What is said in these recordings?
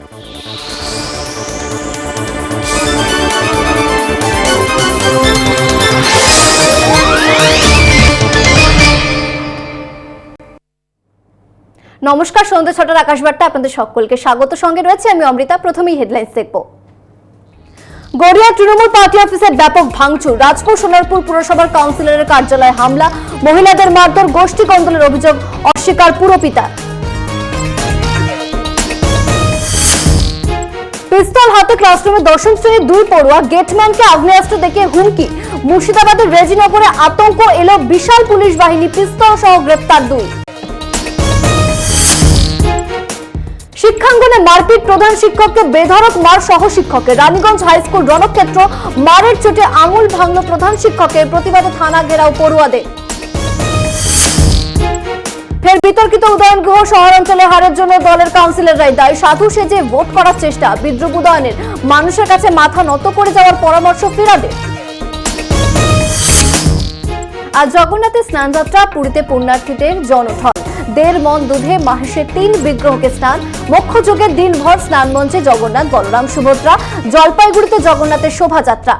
নমস্কার, সন্ধ্যে ছটার আকাশবার্তা আপনাদের সকলকে স্বাগত। সঙ্গে রয়েছে আমি অমৃতা, প্রথমেই হেডলাইন্স দেখব। গড়িয়া তৃণমূল পার্টি অফিসে ব্যাপক ভাঙচুর, রাজপুর সোনারপুর পুরসভার কাউন্সিলরের কার্যালয়ে হামলা, মহিলাদের মারধর, গোষ্ঠী কন্দলের অভিযোগ অস্বীকার পুরপিতা পিস্তল হাতে ক্লাসরুমে দশম শ্রেণির দুই পড়ুয়া গেটম্যানকে আগ্নেয়াস্ত্র দেখে হুমকি। মুর্শিদাবাদের রেজিনগরে আতঙ্ক এলো বিশাল পুলিশ বাহিনী, পিস্তল সহ গ্রেপ্তার দুই। শিক্ষাঙ্গনে মারপিট প্রধান শিক্ষককে বেধড়ক মার সহ শিক্ষকের। রানীগঞ্জ হাই স্কুল রণক্ষেত্র মারের চোটে আঙুল ভাঙল প্রধান শিক্ষকের। প্রতিবাদে থানা ঘেরাও পড়ুয়াদের। ফের বিতর্কিত উদয়ন গুহ শহরাঞ্চলে হারের জন্য দলের কাউন্সিলররাই দায়ী। সাধু সেজে ভোট করার চেষ্টা। বিদ্রুপ উদয়নের মানুষের কাছে মাথা নত করে যাওয়ার পরামর্শ ফিরাদের। আজ জগন্নাথের স্নানযাত্রা পুরীতে পুণ্যার্থীদের জনঢল দেড় মন দুধে মাহেশের তিন বিগ্রহকে স্নান। মক্ষযুগের দিনভর স্নান মঞ্চে জগন্নাথ, বলরাম, সুভদ্রা। জলপাইগুড়িতে জগন্নাথের শোভাযাত্রা।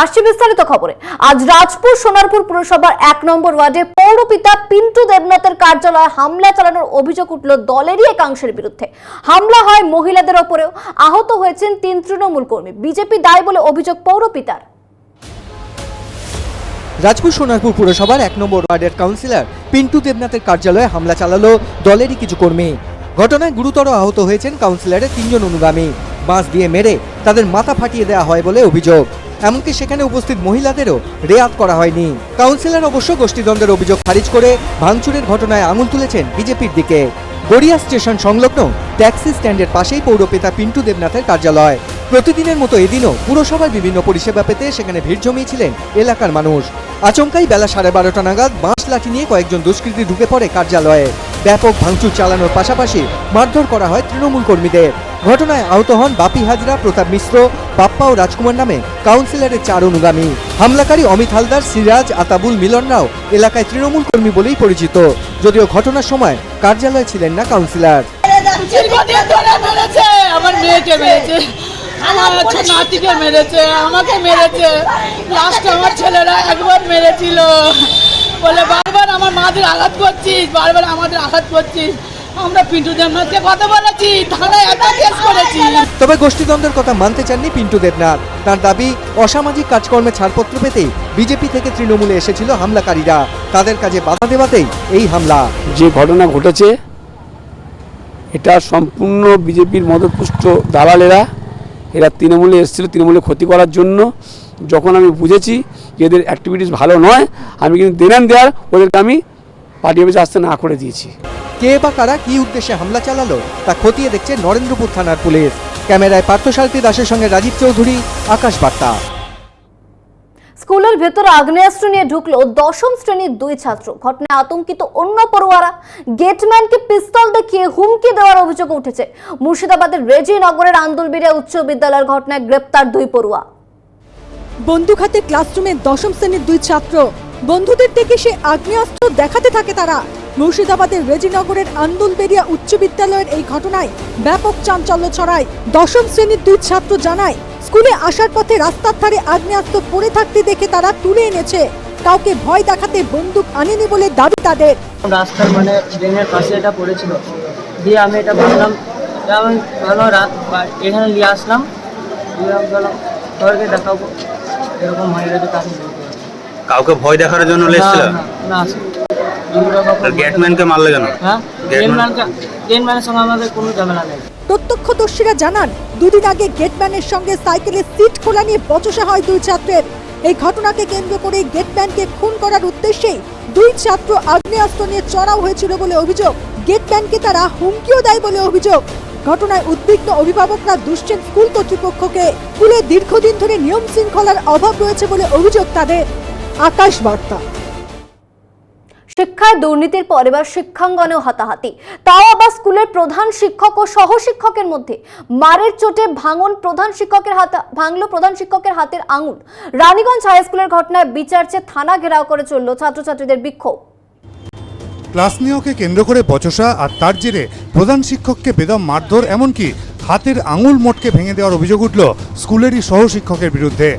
আসছে বিস্তারিত খবরে। আজ রাজপুর সোনারপুর পুরসভার এক নম্বর ওয়ার্ডে পৌরপিতা পিন্টু দেবনাথের কার্যালয়ে হামলা চালানোর অভিযোগ উঠল দলেরই একাংশের বিরুদ্ধে। হামলা হয় মহিলাদের ওপরেও। আহত হয়েছেন তিন তৃণমূল কর্মী। বিজেপি দায় বলে অভিযোগ পৌরপিতার রাজপুর সোনারপুর পুরসভার এক নম্বর ওয়ার্ডের কাউন্সিলর পিন্টু দেবনাথের কার্যালয়ে হামলা চালালো দলেরই কিছু কর্মী। ঘটনায় গুরুতর আহত হয়েছেন কাউন্সিলরের তিনজন অনুগামী। বাঁশ দিয়ে মেরে তাদের মাথা ফাটিয়ে দেওয়া হয় বলে অভিযোগ। এমনকি সেখানে উপস্থিত মহিলাদেরও রেয়াত করা হয়নি। কাউন্সিলর অবশ্য গোষ্ঠীদ্বন্দ্বের অভিযোগ খারিজ করে ভাঙচুরের ঘটনায় আঙুল তুলেছেন বিজেপির দিকে। গড়িয়া স্টেশন সংলগ্ন ট্যাক্সি স্ট্যান্ডের পাশেই পৌরপিতা পিন্টু দেবনাথের কার্যালয়। প্রতিদিনের মতো এদিনও পুরসভার বিভিন্ন পরিষেবা পেতে সেখানে ভিড় জমিয়েছিলেন এলাকার মানুষ। আচমকাই বেলা সাড়ে বারোটা নাগাদ বাঁশ লাঠি নিয়ে কয়েকজন দুষ্কৃতী ঢুকে পড়ে কার্যালয়ে। ব্যাপক ভাঙচুর চালানোর পাশাপাশি মারধর করা হয় তৃণমূল কর্মীদের। ঘটনায় আহত হন বাপি হাজরা, প্রতাপ মিশ্র পাপ্পা ও রাজকুমার নামে কাউন্সিলরের চার অনুগামী। হামলাকারী অমিত হালদার, সিরাজ, আতাবুল, মিলন মিলনরাও এলাকায় তৃণমূল কর্মী বলেই পরিচিত। যদিও ঘটনার সময় কার্যালয়ে ছিলেন না কাউন্সিলর। আমার মেয়েকে মেরেছে। আমার মেরেছে, আমাকে মেরেছে। আমার ছেলেরা একবার মেরেছিল। বলে, বারবার আমার মাদের আঘাত করছিস, বারবার আমাদের আঘাত করছিস। আমরা পিন্টু দেবনাথকে কথা বলেছি থানায় একটা কেস করেছি। তবে গোষ্ঠীদ্বন্দ্বের কথা মানতে চাননি পিন্টু দেবনাথ। তার দাবি অসামাজিক কাজকর্মে ছাড়পত্র পেতেই বিজেপি থেকে তৃণমূলে এসেছিল হামলাকারীরা। তাদের কাজে বাধা দেওয়াতেই এই হামলা। যে ঘটনা ঘটেছে এটা সম্পূর্ণ বিজেপির মদতপুষ্ট দালালেরা। এরা তৃণমূলে এসেছিল তৃণমূলে ক্ষতি করার জন্য। যখন আমি বুঝেছি যে এদের অ্যাক্টিভিটিস ভালো নয় আমি কিন্তু দেনেন দেওয়ার ওদেরকে আমি পার্টি অফিসে আসতে না করে দিয়েছি। কে বা কারা কি উদ্দেশ্যে হামলা চালালো তা খতিয়ে দেখছে নরেন্দ্রপুর থানার পুলিশ। ক্যামেরায় পার্থসারথী দাসের সঙ্গে রাজীব চৌধুরী আকাশ বার্তা। স্কুলের ভেতরে আগ্নেয়াস্ত্র নিয়ে ঢুকলো দশম শ্রেণির দুই ছাত্র। ঘটনায় আতঙ্কিত অন্য পড়ুয়ারা গেটম্যানকে পিস্তল দেখিয়ে হুমকি দেওয়ার অভিযোগ উঠেছে। মুর্শিদাবাদের রেজি রেজিনগরের আন্দুলবিরিয়া উচ্চ বিদ্যালয়ের ঘটনায় গ্রেপ্তার দুই পড়ুয়া। বন্দুক হাতে ক্লাসরুমে দশম শ্রেণির দুই ছাত্র। বন্ধুদের দেখে সে আগ্নেয়াস্ত্র দেখাতে থাকে তারা। মুর্শিদাবাদের রেজিনগরের আন্দুলবেরিয়া উচ্চ বিদ্যালয়ের এই ঘটনায় ব্যাপক চাঞ্চল্য ছড়ায় দশম শ্রেণির দুই ছাত্র জানায় স্কুলে আসার পথে রাস্তার ধারে আগ্নেয়াস্ত্র পড়ে থাকতে দেখে তারা তুলে এনেছে কাউকে ভয় দেখাতে বন্দুক আনেনি বলে দাবি তাদের রাস্তার মানে ড্রেনের পাশে এটা পড়েছিল দিয়ে আমি এটা ভাবলাম যে আমি ভালো রাত এখানে নিয়ে আসলাম দিয়ে আমি বললাম সবাইকে দেখাবো এরকম হয়ে গেছে। কাউকে ভয় দেখানোর জন্য লেগেছিল না, গেটম্যানকে মারলে কেন? হ্যাঁ? Gateman- গেটম্যানকে গেটম্যানের সঙ্গে আমাদের কোনো ঝামেলা নেই। প্রত্যক্ষদর্শীরা জানান দুদিন আগে গেটম্যানের সঙ্গে সাইকেলে সিট খোলা নিয়ে বচসা হয় দুই ছাত্রের। এই ঘটনাকে কেন্দ্র করে গেটম্যানকে খুন করার উদ্দেশ্যেই দুই ছাত্র আগ্নেয়াস্ত্র নিয়ে চড়াও হয়েছিল বলে অভিযোগ। গেটম্যানকে তারা হুমকিও দেয় বলে অভিযোগ। ঘটনায় উদ্বিগ্ন অভিভাবকরা দুশ্চেন স্কুল কর্তৃপক্ষকে স্কুলে দীর্ঘদিন ধরে নিয়ম শৃঙ্খলার অভাব রয়েছে বলে অভিযোগ তাদের। আকাশ বার্তা। শিক্ষায় দুর্নীতির পর এবার শিক্ষাঙ্গনেও হাতাহাতি। তাও আবার স্কুলের প্রধান শিক্ষক ও সহ শিক্ষকের মধ্যে। মারের চোটে ভাঙন প্রধান শিক্ষকের হাতে, ভাঙল প্রধান শিক্ষকের হাতের আঙুল। রানীগঞ্জ হাই স্কুলের ঘটনায় বিচার চেয়ে থানা ঘেরাও করে চলল ছাত্রছাত্রীদের বিক্ষোভ। ক্লাস নেওয়াকে কেন্দ্র করে বচসা আর তার জেরে প্রধান শিক্ষককে বেদম মারধর, এমনকি হাতের আঙুল মোটকে ভেঙে দেওয়ার অভিযোগ উঠল স্কুলেরই সহ শিক্ষকের বিরুদ্ধে।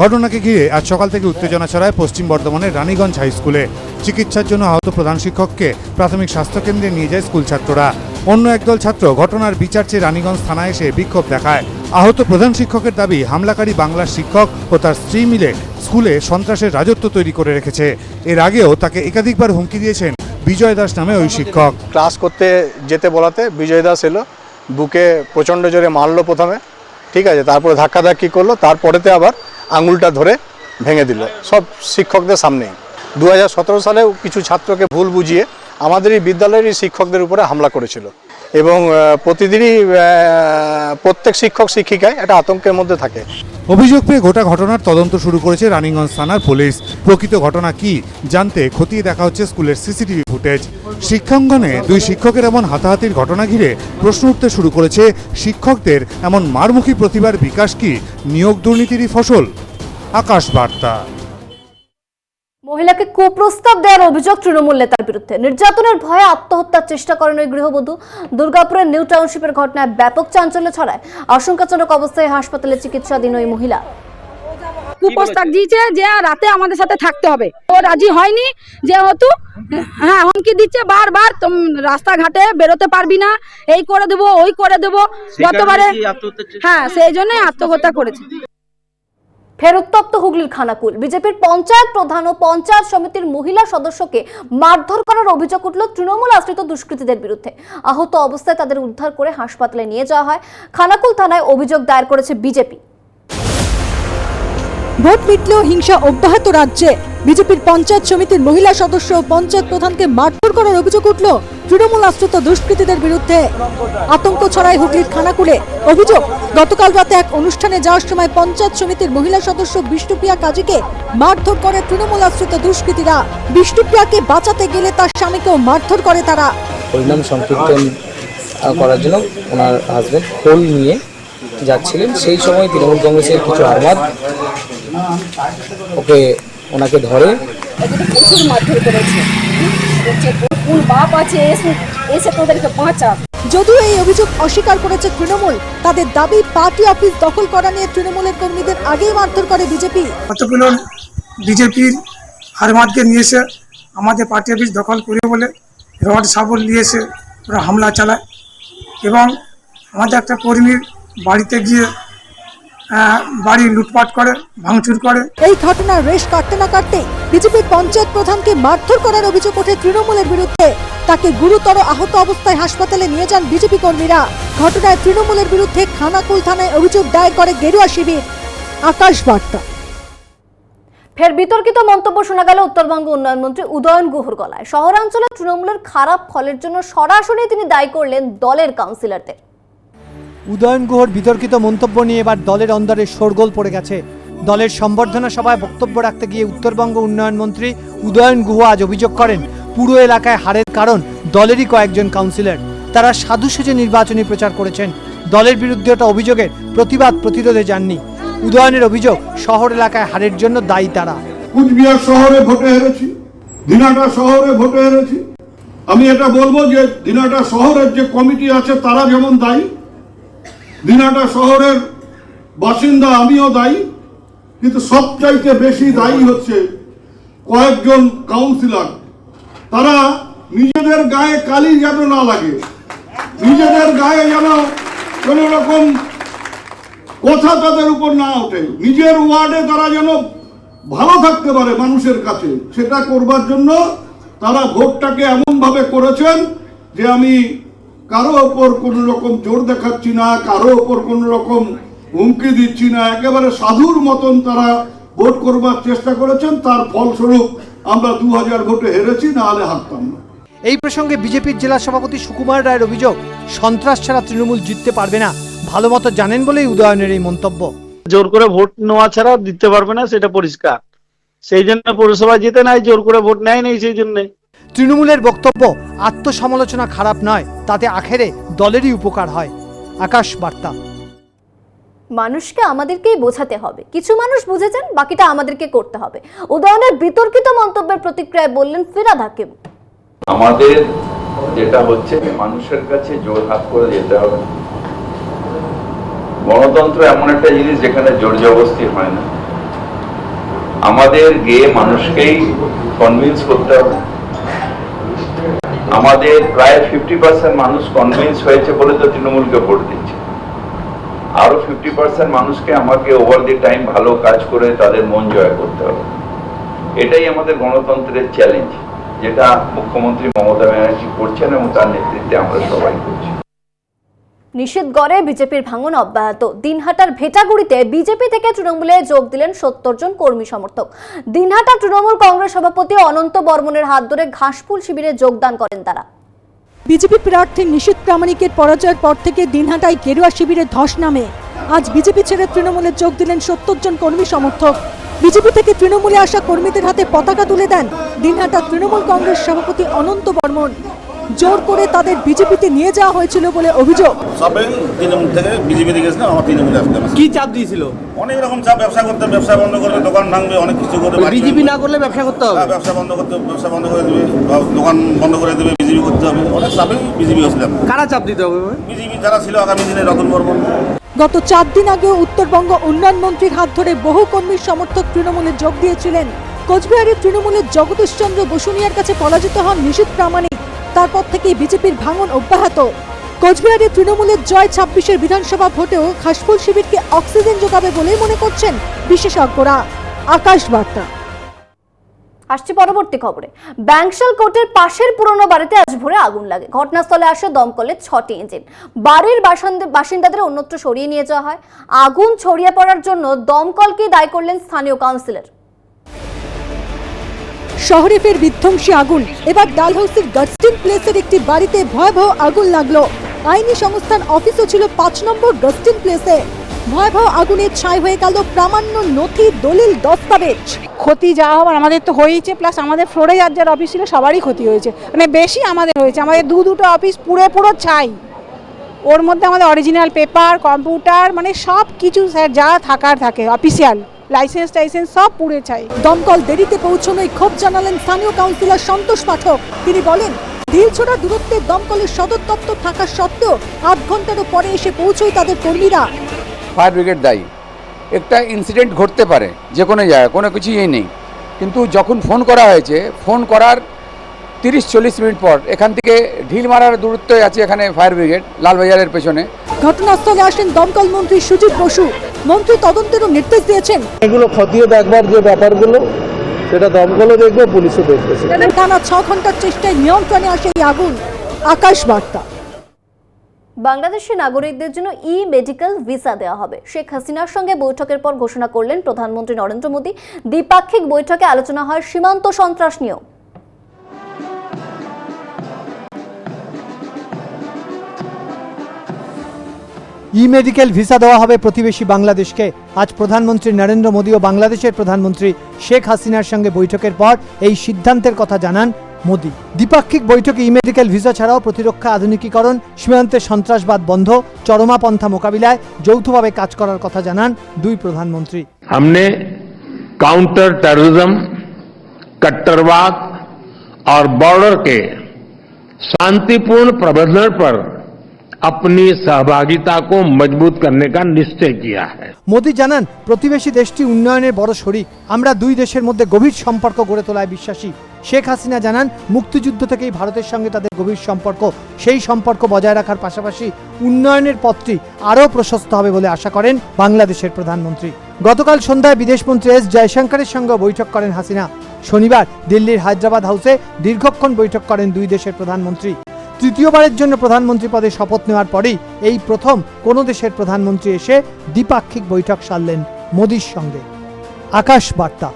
ঘটনাকে ঘিরে আজ সকাল থেকে উত্তেজনা ছড়ায় পশ্চিম বর্ধমানের রানীগঞ্জ হাই স্কুলে। চিকিৎসার জন্য আহত প্রধান শিক্ষককে প্রাথমিক স্বাস্থ্যকেন্দ্রে নিয়ে যায় স্কুল ছাত্ররা। অন্য একদল ছাত্র ঘটনার বিচার চেয়ে রানীগঞ্জ থানায় এসে বিক্ষোভ দেখায়। আহত প্রধান শিক্ষকের দাবি, হামলাকারী বাংলার শিক্ষক ও তার স্ত্রী মিলে স্কুলে সন্ত্রাসের রাজত্ব তৈরি করে রেখেছে। এর আগেও তাকে একাধিকবার হুমকি দিয়েছেন বিজয় দাস নামে ওই শিক্ষক। ক্লাস করতে যেতে বলাতে বিজয় দাস এলো, বুকে প্রচণ্ড জোরে মারলো প্রথমে। ঠিক আছে, তারপরে ধাক্কাধাক্কি করল, তারপরেতে আবার আঙুলটা ধরে ভেঙে দিল। সব শিক্ষকদের সামনেই। দু হাজার সতেরো সালেও কিছু ছাত্রকে ভুল বুঝিয়ে আমাদের এই বিদ্যালয়েরই শিক্ষকদের উপরে হামলা করেছিল। এবং প্রতিদিনই প্রত্যেক শিক্ষক শিক্ষিকায় একটা আতঙ্কের মধ্যে থাকে। অভিযোগ পেয়ে গোটা ঘটনার তদন্ত শুরু করেছে রানিগঞ্জ থানার পুলিশ। প্রকৃত ঘটনা কি জানতে খতিয়ে দেখা হচ্ছে স্কুলের সিসিটিভি ফুটেজ। শিক্ষাঙ্গনে দুই শিক্ষকের এমন হাতাহাতির ঘটনা ঘিরে প্রশ্ন উঠতে শুরু করেছে শিক্ষকদের। এমন মারমুখী প্রতিভার বিকাশ কি নিয়োগ দুর্নীতিরই ফসল? আকাশ বার্তা। মহিলাকে কুপ্রস্তাব দেওয়ার অভিযোগ তৃণমূল নেতার বিরুদ্ধে। নির্যাতনের ভয়ে আত্মহত্যার চেষ্টা করেন ওই গৃহবধূ। দুর্গাপুরের নিউ টাউনশিপের ঘটনায় ব্যাপক চাঞ্চল্য ছড়ায়। আশঙ্কাজনক অবস্থায় হাসপাতালে চিকিৎসাধীন ওই মহিলা। কুপ্রস্তাব দিয়েছে যে রাতে আমাদের সাথে থাকতে হবে। ও রাজি হয়নি যেহেতু হ্যাঁ হুমকি দিচ্ছে বারবার তুমি রাস্তাঘাটে বেরোতে পারবি না এই করে দেবো ওই করে দেবো। গতবারে হ্যাঁ সেই জন্যই আত্মহত্যা করেছে। ফের উত্তপ্ত হুগলির খানাকুল। বিজেপির পঞ্চায়েত প্রধান ও পঞ্চায়েত সমিতির মহিলা সদস্যকে মারধর করার অভিযোগ উঠল তৃণমূল আশ্রিত দুষ্কৃতীদের বিরুদ্ধে। আহত অবস্থায় তাদের উদ্ধার করে হাসপাতালে নিয়ে যাওয়া হয়। খানাকুল থানায় অভিযোগ দায়ের করেছে বিজেপি। ভোট মিটলেও হিংসা অব্যাহত রাজ্যে। বিজেপির পঞ্চায়েত সমিতির মহিলা সদস্য ও পঞ্চায়েত প্রধানকে মারধর করার অভিযোগ উঠল তৃণমূল আশ্রিত দুষ্কৃতীদের বিরুদ্ধে। আতঙ্ক ছড়ায় হুগলির খানাকুলে। অভিযোগ, গতকাল রাতে এক অনুষ্ঠানে যাওয়ার সময় পঞ্চায়েত সমিতির মহিলা সদস্য বিষ্ণুপ্রিয়া কাজীকে মারধর করে তৃণমূল আশ্রিত দুষ্কৃতীরা। বিষ্ণুপ্রিয়াকে বাঁচাতে গেলে তার স্বামীকেও মারধর করে তারা। সংকীর্তন করার জন্য ওনার হাজবেন্ড খোল নিয়ে যাচ্ছিলেন। সেই সময় তৃণমূল কংগ্রেসের কিছু আরমাদ ওকে ওনাকে ধরে। প্রচুর মারধর করেছে। কোন বাপ আছে? এসে এসে তোদেরকে বাঁচা। যদিও এই অভিযোগ অস্বীকার করেছে তৃণমূল তাদের দাবি পার্টি অফিস দখল করা নিয়ে তৃণমূলের কর্মীদের আগেই মারধর করে বিজেপি। কতগুলো বিজেপির হারমাদকে নিয়ে এসে আমাদের পার্টি অফিস দখল করে বলে রড সাবল নিয়ে এসে ওরা হামলা চালায়। এবং আমাদের একটা কর্মীর বাড়িতে গিয়ে বাড়ি লুটপাট করে ভাঙচুর করে। এই ঘটনার রেশ কাটতে না কাটতে বিজেপির পঞ্চায়েত প্রধানকে মারধর করার অভিযোগ ওঠে তৃণমূলের বিরুদ্ধে। তাকে গুরুতর আহত অবস্থায় হাসপাতালে নিয়ে যান বিজেপি কর্মীরা। ঘটনায় তৃণমূলের বিরুদ্ধে খানাকুল থানায় অভিযোগ দায়ের করে গেরুয়া শিবির। আকাশ বার্তা। ফের বিতর্কিত মন্তব্য শোনা গেল উত্তরবঙ্গ উন্নয়ন মন্ত্রী উদয়ন গুহর গলায়। শহরাঞ্চলে তৃণমূলের খারাপ ফলের জন্য সরাসরি তিনি দায়ী করলেন দলের কাউন্সিলরদের। উদয়ন গুহর বিতর্কিত মন্তব্য নিয়ে এবার দলের অন্দরে শোরগোল পড়ে গেছে। দলের সম্বর্ধনা সভায় বক্তব্য রাখতে গিয়ে উত্তরবঙ্গ উন্নয়ন মন্ত্রী উদয়ন গুহ আজ অভিযোগ করেন, পুরো এলাকায় হারের কারণ দলেরই কয়েকজন কাউন্সিলর। তারা সাধু সেজে নির্বাচনী প্রচার করেছেন। দলের বিরুদ্ধে ওটা অভিযোগের প্রতিবাদ প্রতিরোধে যাননি। উদয়নের অভিযোগ, শহর এলাকায় হারের জন্য দায়ী তারা। কুচবিহার শহরে ভোটে হেরেছি, দিনাটা শহরে ভোটে হেরেছি। আমি এটা বলব যে দিনাটা শহরের যে কমিটি আছে, তারা যেমন দায়ী দিনাটা শহরের বাসিন্দা, আমিও দায়ী, কিন্তু সবচাইতে বেশি দায়ী হচ্ছে কয়েকজন কাউন্সিলর তারা নিজেদের গায়ে কালি যেন না লাগে, নিজেদের গায়ে যেন কোনো রকম কথা তাদের উপর না ওঠে। নিজের ওয়ার্ডে তারা যেন ভালো থাকতে পারে মানুষের কাছে, সেটা করবার জন্য তারা ভোটটাকে এমনভাবে করেছেন যে আমি কারও ওপর কোনো রকম জোর দেখাচ্ছি না কারও ওপর কোনো রকম হুমকি দিচ্ছি না। একেবারে সাধুর মতন তারা ভোট করবার চেষ্টা করেছেন তার ফলস্বরূপ আমরা দু হাজার ভোটে হেরেছি না হলে হারতাম না। এই প্রসঙ্গে বিজেপির জেলা সভাপতি সুকুমার রায়ের অভিযোগ সন্ত্রাস ছাড়া তৃণমূল জিততে পারবে না। ভালো মতো জানেন বলেই উদয়নের এই মন্তব্য। জোর করে ভোট নেওয়া ছাড়া দিতে পারবে না সেটা পরিষ্কার। সেই জন্য পৌরসভা জিতে নাই জোর করে ভোট নেয় নেই সেই জন্য। তৃণমূলের বক্তব্য আত্মসমালোচনা খারাপ নয় তাতে আখেরে দলেরই উপকার হয়। আকাশ বার্তা। মানুষকে আমাদেরকেই বোঝাতে হবে। কিছু মানুষ বুঝেছেন বাকিটা আমাদেরকে করতে হবে। উদয়নের বিতর্কিত মন্তব্যের প্রতিক্রিয়ায় বললেন ফিরাদ হাকিম। আমাদের যেটা হচ্ছে যে মানুষের কাছে জোর হাত করে যেতে হবে। গণতন্ত্র এমন একটা জিনিস যেখানে জোর জবস্তি হয় না। আমাদের গিয়ে মানুষকেই কনভিন্স করতে হবে। আমাদের প্রায় ফিফটি পার্সেন্ট মানুষ কনভিন্স হয়েছে বলে তো তৃণমূলকে ভোট দিচ্ছে। আরও ফিফটি পার্সেন্ট মানুষকে আমাকে ওভার দি টাইম ভালো কাজ করে তাদের মন জয় করতে হবে। এটাই আমাদের গণতন্ত্রের চ্যালেঞ্জ যেটা মুখ্যমন্ত্রী মমতা ব্যানার্জি করছেন এবং তার নেতৃত্বে আমরা সবাই করছি। নিষিদ্ধগড়ে বিজেপির ভাঙন অব্যাহত। দিনহাটার ভেটাগুড়িতে বিজেপি থেকে তৃণমূলে যোগ দিলেন সত্তর জন কর্মী সমর্থক। দিনহাটা তৃণমূল কংগ্রেস সভাপতি অনন্ত বর্মনের হাত ধরে ঘাসফুল শিবিরে যোগদান করেন তারা। বিজেপি প্রার্থী নিশীত প্রামাণিকের পরাজয়ের পর থেকে দিনহাটায় গেরুয়া শিবিরে ধস নামে। আজ বিজেপি ছেড়ে তৃণমূলে যোগ দিলেন সত্তর জন কর্মী সমর্থক। বিজেপি থেকে তৃণমূলে আসা কর্মীদের হাতে পতাকা তুলে দেন দিনহাটা তৃণমূল কংগ্রেস সভাপতি অনন্ত বর্মন। জোর করে তাদের বিজেপিতে নিয়ে যাওয়া হয়েছিল বলে অভিযোগ। সবে তৃণমূল থেকে বিজেপিতে গেছিলাম আমার তৃণমূলে আসতে কি চাপ দিয়েছিল? অনেক রকম চাপ ব্যবসা করতে ব্যবসা বন্ধ করবে দোকান ভাঙবে অনেক কিছু করবে বিজেপি না করলে ব্যবসা করতে হবে? হ্যাঁ, ব্যবসা বন্ধ করতে ব্যবসা বন্ধ করে দেবে দোকান বন্ধ করে দেবে বিজেপি করতে হবে। অনেক চাপে বিজেপি হয়েছিলাম কারা চাপ দিতে হবে? বিজেপি যারা ছিল আগামী দিনে রতন বর্মন। গত চার দিন আগেও উত্তরবঙ্গ উন্নয়ন মন্ত্রীর হাত ধরে বহু কর্মীর সমর্থক তৃণমূলে যোগ দিয়েছিলেন। কোচবিহারের তৃণমূলের জগদীশচন্দ্র বসুনিয়ার কাছে পরাজিত হন নিশীত প্রামাণিক। তারপর থেকেই বিজেপির ভাঙন অব্যাহত। কোচবিহারে তৃণমূলের জয় ছাব্বিশের বিধানসভা ভোটেও খাসফুল শিবিরকে অক্সিজেন যোগাবে বলেই মনে করছেন বিশেষজ্ঞরা। আকাশ বার্তা। আসছে পরবর্তী খবরে। ব্যাংশাল কোর্টের পাশের পুরনো বাড়িতে আজ ভোরে আগুন লাগে। ঘটনাস্থলে আসে দমকলের ছটি ইঞ্জিন। বাড়ির বাসিন্দা- বাসিন্দাদের অন্যত্র সরিয়ে নিয়ে যাওয়া হয়। আগুন ছড়িয়ে পড়ার জন্য দমকলকেই দায়ী করলেন স্থানীয় কাউন্সিলর। শহরে ফের বিধ্বংসী আগুন। এবার ডালহাউসের গাস্টিন প্লেসের একটি বাড়িতে ভয়াবহ আগুন লাগল। আইনি সংস্থার অফিসও ছিল পাঁচ নম্বর গাস্টিন প্লেসে। ভয়াবহ আগুনে ছাই হয়ে গেল প্রামাণ্য নথি দলিল দস্তাবেজ। ক্ষতি যা হবার আমাদের তো হয়েইছে, প্লাস আমাদের ফ্লোরে যার যার অফিস ছিল সবারই ক্ষতি হয়েছে। মানে বেশি আমাদের হয়েছে, আমাদের দু দুটো অফিস পুরো পুরো ছাই। ওর মধ্যে আমাদের অরিজিনাল পেপার কম্পিউটার মানে সব কিছু স্যার যা থাকার থাকে অফিসিয়াল লাইসেন্স টাইসেন্স সব পুড়ে ছাই দমকল দেরিতে পৌঁছনোয় ক্ষোভ জানালেন স্থানীয় কাউন্সিলর সন্তোষ পাঠক। তিনি বলেন ঢিলছোড়া দূরত্বে দমকলের সদর দপ্তর থাকা সত্ত্বেও আধ ঘন্টারও পরে এসে পৌঁছয় তাদের কর্মীরা। ফায়ার ব্রিগেড দায়ী। একটা ইনসিডেন্ট ঘটতে পারে যে কোনো জায়গায় কোনো কিছুই নেই। কিন্তু যখন ফোন করা হয়েছে ফোন করার তিরিশ চল্লিশ মিনিট পর এখান থেকে ঢিল মারার দূরত্বে আছে এখানে ফায়ার ব্রিগেড লালবাজারের পেছনে। ঘটনাস্থলে আসেন দমকল মন্ত্রী সুজিত বসু। মন্ত্রী তদন্তেরও নির্দেশ দিয়েছেন। এগুলো খতিয়ে দেখবার যে ব্যাপারগুলো সেটা দমকলও দেখবে পুলিশও দেখবে। টানা ছ ঘণ্টার চেষ্টায় নিয়ন্ত্রণে আসে এই আগুন। আকাশ বার্তা। বাংলাদেশের নাগরিকদের জন্য ই মেডিকেল ভিসা দেওয়া হবে। শেখ হাসিনার সঙ্গে বৈঠকের পর ঘোষণা করলেন প্রধানমন্ত্রী নরেন্দ্র মোদী। দ্বিপাক্ষিক বৈঠকে আলোচনা হয় সীমান্ত সন্ত্রাস নিয়েও। ই মেডিকেল ভিসা দেওয়া হবে প্রতিবেশী বাংলাদেশকে আজ প্রধানমন্ত্রী নরেন্দ্র মোদী ও বাংলাদেশের প্রধানমন্ত্রী শেখ হাসিনার সঙ্গে বৈঠকের পর এই সিদ্ধান্তের কথা জানান মোদী দ্বিপাক্ষিক বৈঠকে ই মেডিকেল ভিসা ছাড়াও প্রতিরক্ষা আধুনিকীকরণ সীমান্তে সন্ত্রাসবাদ বন্ধ চরমাপন্থা মোকাবিলায় যৌথভাবে কাজ করার কথা জানান দুই প্রধানমন্ত্রী हमने काउंटर टेररिज्म कट्टरवाद और बॉर्डर के शांतिपूर्ण प्रबंधन पर अपनी सहभागिता को मजबूत करने का निश्चय किया है মোদী জানান প্রতিবেশী দেশটি উন্নয়নের বড় শরিক আমরা দুই দেশের মধ্যে গভীর সম্পর্ক গড়ে তোলায় বিশ্বাসী শেখ হাসিনা জানান মুক্তিযুদ্ধ থেকেই ভারতের সঙ্গে তাদের গভীর সম্পর্ক সেই সম্পর্ক বজায় রাখার পাশাপাশি উন্নয়নের পথটি আরও প্রশস্ত হবে বলে আশা করেন বাংলাদেশের প্রধানমন্ত্রী গতকাল সন্ধ্যায় বিদেশমন্ত্রী এস জয়শঙ্করের সঙ্গে বৈঠক করেন হাসিনা শনিবার দিল্লির হায়দ্রাবাদ হাউসে দীর্ঘক্ষণ বৈঠক করেন দুই দেশের প্রধানমন্ত্রী তৃতীয়বারের জন্য প্রধানমন্ত্রী পদে শপথ নেওয়ার পরেই এই প্রথম কোনো দেশের প্রধানমন্ত্রী এসে দ্বিপাক্ষিক বৈঠক সারলেন মোদীর সঙ্গে। আকাশ বার্তা।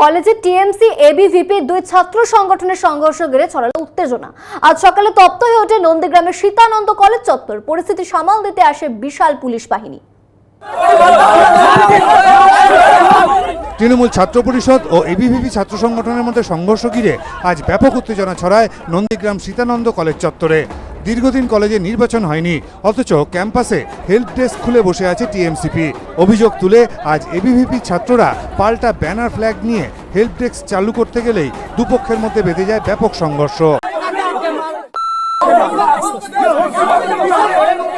কলেজে টিএমসি, এবিভিপি দুই ছাত্র সংগঠনের সংঘর্ষ ঘিরে ছড়ালো উত্তেজনা। আজ সকালে তপ্ত হয়ে ওঠে নন্দীগ্রামের সীতানন্দ কলেজ চত্বর। পরিস্থিতি সামাল দিতে আসে বিশাল পুলিশ বাহিনী। তৃণমূল ছাত্র পরিষদ ও এবিভিপি ছাত্র সংগঠনের মধ্যে সংঘর্ষ ঘিরে আজ ব্যাপক উত্তেজনা ছড়ায় নন্দীগ্রাম সীতানন্দ কলেজ চত্বরে। দীর্ঘদিন কলেজে নির্বাচন হয়নি, অথচ ক্যাম্পাসে হেল্প ডেস্ক খুলে বসে আছে টিএমসিপি। অভিযোগ তুলে আজ এবিভিপি ছাত্ররা পাল্টা ব্যানার ফ্ল্যাগ নিয়ে হেল্প ডেস্ক চালু করতে গেলেই দুপক্ষের মধ্যে বেঁধে যায় ব্যাপক সংঘর্ষ।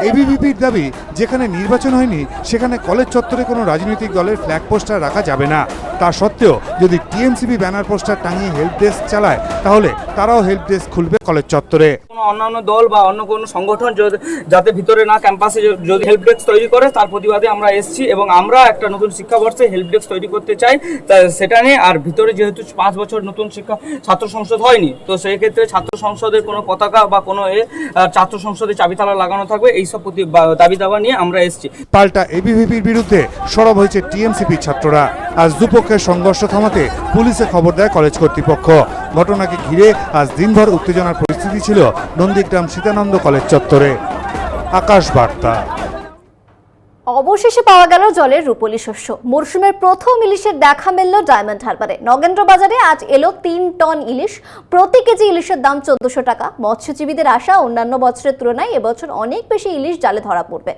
এবিভিপির দাবি, যেখানে নির্বাচন হয়নি, সেখানে কলেজ চত্বরে কোনো রাজনৈতিক দলের ফ্ল্যাগ পোস্টার রাখা যাবে না। তা সত্ত্বেও যদি টিএমসিপি ব্যানার পোস্টার টাঙিয়ে হেল্প ডেস্ক চালায় তাহলে তারাও হেল্প ডেস্ক খুলবে কলেজ চত্বরে। কোনো অন্যান্য দল বা অন্য কোনো সংগঠন যাতে ভিতরে না ক্যাম্পাসে যদি হেল্প ডেস্ক তৈরি করে তার প্রতিবাদে আমরা এসেছি এবং আমরা একটা নতুন শিক্ষাবর্ষে হেল্প ডেস্ক তৈরি করতে চাই। তা সেটা নিয়ে আর ভিতরে যেহেতু পাঁচ বছর নতুন শিক্ষা ছাত্র সংসদ হয়নি তো সেই ক্ষেত্রে ছাত্র সংসদের কোনো পতাকা বা কোনো এ ছাত্র সংসদে চাবিতালা লাগানো থাকবে। এইসব প্রতি দাবি দাবা নিয়ে আমরা এসেছি। পাল্টা এবিভিপির বিরুদ্ধে সরব হয়েছে টিএমসিপি ছাত্ররা। আজ দুপক্ষের সংঘর্ষ থামাতে পুলিশে খবর দেয় কলেজ কর্তৃপক্ষ। ঘটনাকে ঘিরে আজ দিনভর উত্তেজনার পরিস্থিতি ছিল নন্দীগ্রাম সীতানন্দ কলেজ চত্বরে। আকাশ বার্তা। অবশেষে পাওয়া গেল জলের রূপলি শস্য। মরশুমের প্রথম ইলিশের দেখা মিলল ডায়মন্ড হারবারে। নগেন্দ্র বাজারে আজ এলো তিন টন ইলিশ। প্রতি কেজি ইলিশের দাম চোদ্দশো টাকা। মৎস্যজীবীদের আশা অন্যান্য বছরের তুলনায় এবছর অনেক বেশি ইলিশ জালে ধরা পড়বে।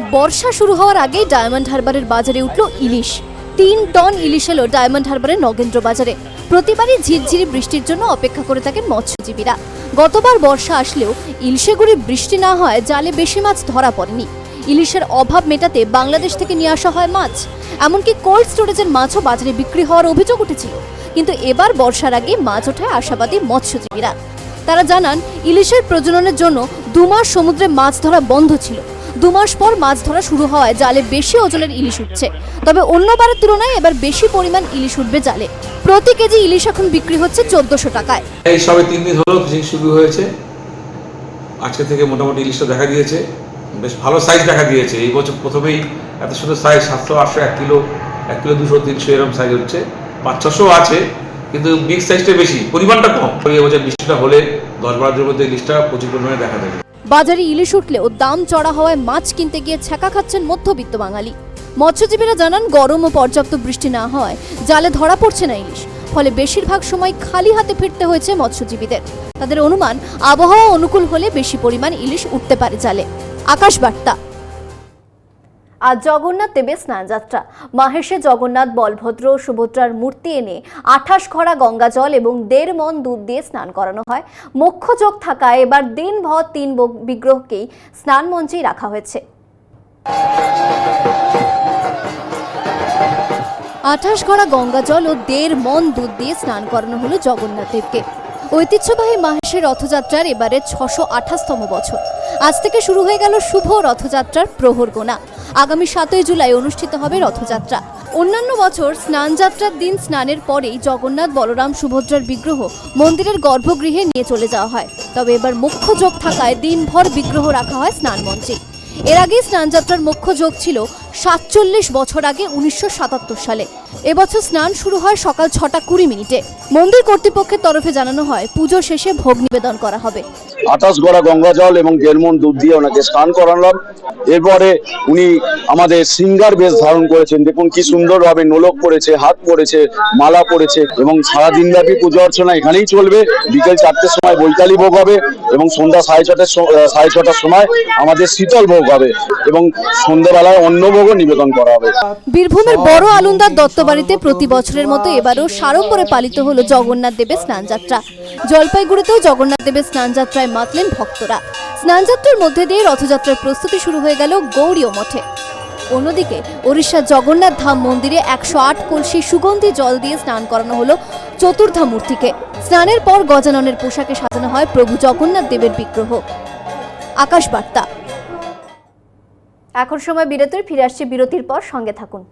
বর্ষা শুরু হওয়ার আগেই ডায়মন্ড হারবারের বাজারে উঠল ইলিশ। তিন টন ইলিশ এলো ডায়মন্ড হারবারের নগেন্দ্র বাজারে। প্রতিবারই ঝিরঝিরি বৃষ্টির জন্য অপেক্ষা করে থাকেন মৎস্যজীবীরা। গতবার বর্ষা আসলেও ইলশেগুড়ি বৃষ্টি না হয় জালে বেশি মাছ ধরা পড়েনি। ইলিশের অভাব মেটাতে বাংলাদেশ থেকে নিয়ে আসা হয় মাছ। এমনকি কোল্ড স্টোরেজের মাছও বাজারে বিক্রি হওয়ার অভিযোগ উঠেছিল। কিন্তু এবার বর্ষার আগে মাছ ওঠায় আশাবাদী মৎস্যজীবীরা। তারা জানান, ইলিশের প্রজননের জন্য দুমাস সমুদ্রে মাছ ধরা বন্ধ ছিল। দু মাস পর মাছ ধরা শুরু হওয়ায় জালে বেশি ওজনের ইলিশ উঠছে। তবে অন্যবারের তুলনায় এবার বেশি পরিমাণ ইলিশ উঠবে জালে। প্রতি কেজি ইলিশ এখন বিক্রি হচ্ছে চোদ্দশো টাকায়। এই সবে তিন দিন হলো ফিশিং শুরু হয়েছে। আজকে থেকে মোটামুটি ইলিশটা দেখা দিয়েছে। বেশ ভালো সাইজ দেখা দিয়েছে। এই বছর প্রথমেই এত সুন্দর সাইজ সাতশো, আটশো, এক কিলো এক কিলো, দুশো, তিনশো এরকম সাইজ হচ্ছে পাঁচ, ছশো আছে, কিন্তু বিগ সাইজটা বেশি। পরিমাণটা কম। এই বছর বৃষ্টিটা হলে দশ বারো দিনের মধ্যে ইলিশটা প্রচুর পরিমাণে দেখা দেবে। বাজারে ইলিশ উঠলেও দাম চড়া হওয়ায় মাছ কিনতে গিয়ে ছ্যাঁকা খাচ্ছেন মধ্যবিত্ত বাঙালি। মৎস্যজীবীরা জানান, গরম ও পর্যাপ্ত বৃষ্টি না হয় জালে ধরা পড়ছে না ইলিশ। ফলে বেশিরভাগ সময় খালি হাতে ফিরতে হয়েছে মৎস্যজীবীদের। তাদের অনুমান, আবহাওয়া অনুকূল হলে বেশি পরিমাণ ইলিশ উঠতে পারে জালে। আকাশ বার্তা। আজ জগন্নাথ দেবের স্নানযাত্রা। মাহেশে জগন্নাথ বলভদ্র সুভদ্রার মূর্তি এনে আঠাশ ঘড়া গঙ্গা জল এবং দেড় মন দুধ দিয়ে স্নান করানো হয়। মুখ্য যোগ থাকায় এবার দিনভর তিন বিগ্রহকেই স্নান মঞ্চেই রাখা হয়েছে। আঠাশ ঘড়া গঙ্গা জল ও দেড় মন দুধ দিয়ে স্নান করানো হলো জগন্নাথ দেবকে ঐতিহ্যবাহী মাহেশের রথযাত্রার এবারে ছশো আঠাশতম বছর। আজ থেকে শুরু হয়ে গেল শুভ রথযাত্রার প্রহর গোনা। আগামী সাতই জুলাই অনুষ্ঠিত হবে রথযাত্রা। অন্যান্য বছর স্নানযাত্রার দিন স্নানের পরেই জগন্নাথ বলরাম সুভদ্রার বিগ্রহ মন্দিরের গর্ভগৃহে নিয়ে চলে যাওয়া হয়। তবে এবার মুখ্য যোগ থাকায় দিনভর বিগ্রহ রাখা হয় স্নান মঞ্চে এর আগে স্নানযাত্রার মুখ্য যোগ ছিল সাতচল্লিশ বছর আগে উনিশশো সাতাত্তর সালে। এবছর স্নান শুরু হয় সকাল ছটা কুড়ি মিনিটে। মন্দির কর্তৃপক্ষের তরফে জানানো হয়, পুজো শেষে ভোগ নিবেদন করা হবে। আঠাশ গড়া গঙ্গা জল এবং দেড়মন দুধ দিয়ে ওনাকে স্নান করালাম। এরপরে উনি আমাদের সিঙ্গার বেশ ধারণ করেছেন। দেখুন কি সুন্দরভাবে নোলক পড়েছে হাত পড়েছে মালা পড়েছে এবং সারাদিন ব্যাপী পুজো অর্চনা এখানেই চলবে। বিকেল চারটের সময় বৈতালি ভোগ হবে এবং সন্ধ্যা সাড়ে ছটার সাড়ে ছটার সময় আমাদের শীতল ভোগ হবে এবং সন্ধ্যাবেলায় অন্ন ভোগও নিবেদন করা হবে। বীরভূমের বড় আলুন্দার দত্তবাড়িতে প্রতি বছরের মতো এবারও সাড়ম্বরে পালিত হলো জগন্নাথ দেবের স্নানযাত্রা। জলপাইগুড়িতেও জগন্নাথ দেবের স্নানযাত্রায় মাতলেন ভক্তরা। স্নানযাত্রার মধ্যে দিয়ে রথযাত্রার প্রস্তুতি শুরু হয়ে গেল গৌরীয় মঠে। অন্যদিকে ওড়িশার জগন্নাথ ধাম মন্দিরে একশো আট কলসি সুগন্ধি জল দিয়ে স্নান করানো হলো চতুর্ধা মূর্তিকে। স্নানের পর গজাননের পোশাকে সাজানো হয় প্রভু জগন্নাথ দেবের বিগ্রহ। আকাশ বার্তা এখন সময় বিরতির ফিরে আসছে বিরতির পর সঙ্গে থাকুন।